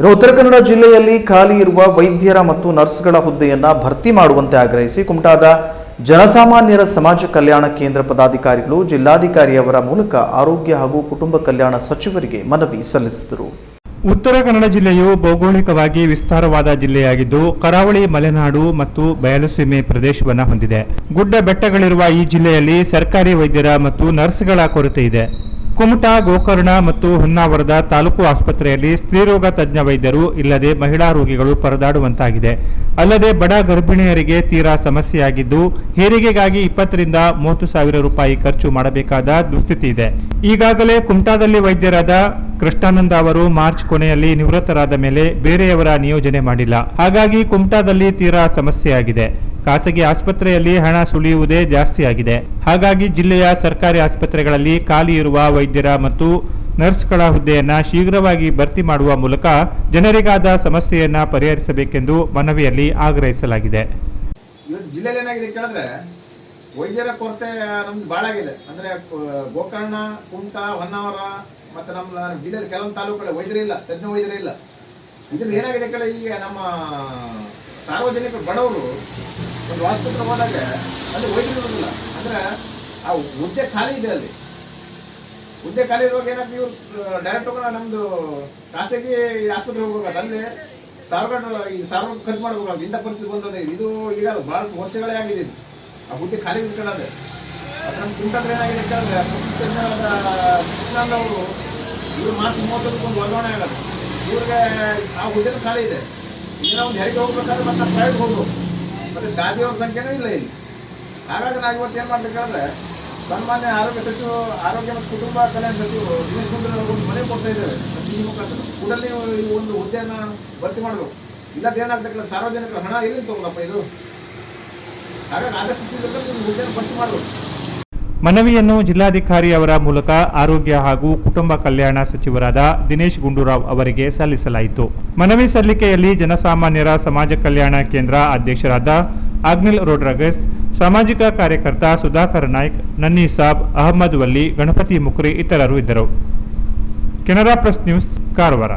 ಇನ್ನು ಉತ್ತರ ಕನ್ನಡ ಜಿಲ್ಲೆಯಲ್ಲಿ ಖಾಲಿ ಇರುವ ವೈದ್ಯರ ಮತ್ತು ನರ್ಸ್ಗಳ ಹುದ್ದೆಯನ್ನು ಭರ್ತಿ ಮಾಡುವಂತೆ ಆಗ್ರಹಿಸಿ ಕುಮಟಾದ ಜನಸಾಮಾನ್ಯರ ಸಮಾಜ ಕಲ್ಯಾಣ ಕೇಂದ್ರ ಪದಾಧಿಕಾರಿಗಳು ಜಿಲ್ಲಾಧಿಕಾರಿಯವರ ಮೂಲಕ ಆರೋಗ್ಯ ಹಾಗೂ ಕುಟುಂಬ ಕಲ್ಯಾಣ ಸಚಿವರಿಗೆ ಮನವಿ ಸಲ್ಲಿಸಿದರು. ಉತ್ತರ ಕನ್ನಡ ಜಿಲ್ಲೆಯು ಭೌಗೋಳಿಕವಾಗಿ ವಿಸ್ತಾರವಾದ ಜಿಲ್ಲೆಯಾಗಿದ್ದು, ಕರಾವಳಿ ಮಲೆನಾಡು ಮತ್ತು ಬಯಲುಸೀಮೆ ಪ್ರದೇಶವನ್ನು ಹೊಂದಿದೆ. ಗುಡ್ಡ ಬೆಟ್ಟಗಳಿರುವ ಈ ಜಿಲ್ಲೆಯಲ್ಲಿ ಸರ್ಕಾರಿ ವೈದ್ಯರ ಮತ್ತು ನರ್ಸ್ಗಳ ಕೊರತೆ ಇದೆ. ಕುಮಟಾ, ಗೋಕರ್ಣ ಮತ್ತು ಹೊನ್ನಾವರದ ತಾಲೂಕು ಆಸ್ಪತ್ರೆಯಲ್ಲಿ ಸ್ತ್ರೀರೋಗ ತಜ್ಞ ವೈದ್ಯರು ಇಲ್ಲದೆ ಮಹಿಳಾ ರೋಗಿಗಳು ಪರದಾಡುವಂತಾಗಿದೆ. ಅಲ್ಲದೆ ಬಡ ಗರ್ಭಿಣಿಯರಿಗೆ ತೀರಾ ಸಮಸ್ಯೆಯಾಗಿದ್ದು, ಹೆರಿಗೆಗಾಗಿ ಇಪ್ಪತ್ತರಿಂದ ಮೂವತ್ತು ಸಾವಿರ ರೂಪಾಯಿ ಖರ್ಚು ಮಾಡಬೇಕಾದ ದುಸ್ಥಿತಿ ಇದೆ. ಈಗಾಗಲೇ ಕುಮಟಾದಲ್ಲಿ ವೈದ್ಯರಾದ ಕೃಷ್ಣಾನಂದ ಅವರು ಮಾರ್ಚ್ ಕೊನೆಯಲ್ಲಿ ನಿವೃತ್ತರಾದ ಮೇಲೆ ಬೇರೆಯವರ ನಿಯೋಜನೆ ಮಾಡಿಲ್ಲ. ಹಾಗಾಗಿ ಕುಮಟಾದಲ್ಲಿ ತೀರಾ ಸಮಸ್ಯೆಯಾಗಿದೆ. ಖಾಸಗಿ ಆಸ್ಪತ್ರೆಯಲ್ಲಿ ಹಣ ಸುಳಿಯುವುದೇ ಜಾಸ್ತಿಯಾಗಿದೆ. ಹಾಗಾಗಿ ಜಿಲ್ಲೆಯ ಸರ್ಕಾರಿ ಆಸ್ಪತ್ರೆಗಳಲ್ಲಿ ಖಾಲಿ ಇರುವ ವೈದ್ಯರ ಮತ್ತು ನರ್ಸ್ಗಳ ಹುದ್ದೆಯನ್ನು ಶೀಘ್ರವಾಗಿ ಭರ್ತಿ ಮಾಡುವ ಮೂಲಕ ಜನರಿಗಾದ ಸಮಸ್ಯೆಯನ್ನು ಪರಿಹರಿಸಬೇಕೆಂದು ಮನವಿಯಲ್ಲಿ ಆಗ್ರಹಿಸಲಾಗಿದೆ. ಜಿಲ್ಲೆಯಲ್ಲಿ ಏನಾಗಿದೆ ವೈದ್ಯರ ಕೊರತೆ ನಮ್ದು ಭಾಳ ಆಗಿದೆ. ಅಂದ್ರೆ ಗೋಕರ್ಣ ಕುಂಟ ಹೊನ್ನಾವರ ಮತ್ತೆ ನಮ್ಮ ಜಿಲ್ಲೆಯಲ್ಲಿ ಕೆಲವೊಂದು ತಾಲೂಕುಗಳ ವೈದ್ಯರಿಲ್ಲ ತಜ್ಞ ವೈದ್ಯರಿಲ್ಲ ಇದ್ರಲ್ಲಿ ಏನಾಗಿದೆ ಕೇಳಿ ಈಗ ನಮ್ಮ ಸಾರ್ವಜನಿಕ ಬಡವರು ಒಂದು ಆಸ್ಪತ್ರೆ ಹೋದಾಗ ಅಲ್ಲಿ ವೈದ್ಯರು ಇರೋದಿಲ್ಲ ಅಂದ್ರೆ ಆ ಹುದ್ದೆ ಖಾಲಿ ಇದೆ ಅಲ್ಲಿ. ಹುದ್ದೆ ಖಾಲಿ ಇರುವಾಗ ಏನಾಗ್ತದೆ? ನೀವು ಡೈರೆಕ್ಟ್ ಹೋಗೋಣ, ನಮ್ದು ಖಾಸಗಿ ಆಸ್ಪತ್ರೆ ಹೋಗ್ಬೇಕು ಅಲ್ಲಿ ಸಾರ್ವಜನಿಕ ಈ ಸಾರ್ವಜನಿಕ ಖರ್ಚು ಮಾಡ್ಬೇಕು ಇಂಥ ಪರಿಸ್ಥಿತಿ ಬಂದದೆ ಇದು ಈಗ ಭಾಳ ವರ್ಷಗಳೇ ಆಗಿದೆ ಆ ಹುದ್ದೆ ಖಾಲಿ ಇಟ್ಕೊಳ್ಳೋದೆ ಅದ್ರ ಕುಂಟಂದ್ರೆ ಏನಾಗಿದೆ ಕೇಳಿದ್ರೆ ಅವರು ಇವ್ರು ಮಾತು ಮೂವತ್ತೊಂದಕ್ಕೆ ಒಂದು ವರ್ಗಾವಣೆ ಆಗೋದು ಇವ್ರಿಗೆ ಆ ಹುದ್ದೆ ಖಾಲಿ ಇದೆ. ನಾವು ಒಂದು ಹೆರಿಗೆ ಹೋಗ್ಬೇಕಾದ್ರೆ ಮತ್ತೆ ಪ್ರೈವೇಟ್ ಹೋಗ್ಬೇಕು ಮತ್ತೆ ಗಾದಿಯವ್ರ ಸಂಖ್ಯೆನೂ ಇಲ್ಲ ಇಲ್ಲಿ. ಹಾಗಾಗಿ ನಾವು ಇವತ್ತು ಏನು ಮಾಡ್ಬೇಕಾದ್ರೆ, ಸನ್ಮಾನ್ಯ ಆರೋಗ್ಯ ಸಚಿವರು ಆರೋಗ್ಯ ಮತ್ತು ಕುಟುಂಬ ಕಲ್ಯಾಣ ಸಚಿವರು ದಿನೇಶ್ ಗುಂಡೂರಾವ್ ಒಂದು ಮನೆ ಕೊಡ್ತಾ ಇದ್ದಾರೆ. ಮುಖಾಂತರ. ಕೂಡಲೇ ಈ ಒಂದು ಹುದ್ದೆಯನ್ನು ಭರ್ತಿ ಮಾಡಬೇಕು ಇಲ್ಲದ ಏನಾಗ್ತಕ್ಕಲ್ಲ ಸಾರ್ವಜನಿಕರ ಹಣ ಎಲ್ಲಿ ತಗೊಳಪ್ಪ ಇದು? ಹಾಗಾಗಿ ಆದಷ್ಟು ನೀವು ಹುದ್ದೆಯನ್ನು ಭರ್ತಿ ಮಾಡಬೇಕು ಮನವಿಯನ್ನು ಜಿಲ್ಲಾಧಿಕಾರಿ ಅವರ ಮೂಲಕ ಆರೋಗ್ಯ ಹಾಗೂ ಕುಟುಂಬ ಕಲ್ಯಾಣ ಸಚಿವರಾದ ದಿನೇಶ್ ಗುಂಡೂರಾವ್ ಅವರಿಗೆ ಸಲ್ಲಿಸಲಾಯಿತು. ಮನವಿ ಸಲ್ಲಿಕೆಯಲ್ಲಿ ಜನಸಾಮಾನ್ಯರ ಸಮಾಜ ಕಲ್ಯಾಣ ಕೇಂದ್ರ ಅಧ್ಯಕ್ಷರಾದ ಆಗ್ನಿಲ್ ರೋಡ್ರಗಸ್, ಸಾಮಾಜಿಕ ಕಾರ್ಯಕರ್ತ ಸುಧಾಕರ್ ನಾಯ್ಕ್, ನನ್ನಿ ಸಾಬ್, ಅಹಮದ್ ವಲ್ಲಿ, ಗಣಪತಿ ಮುಕ್ರಿ ಇತರರು ಇದ್ದರು. Canara press news, Karwar.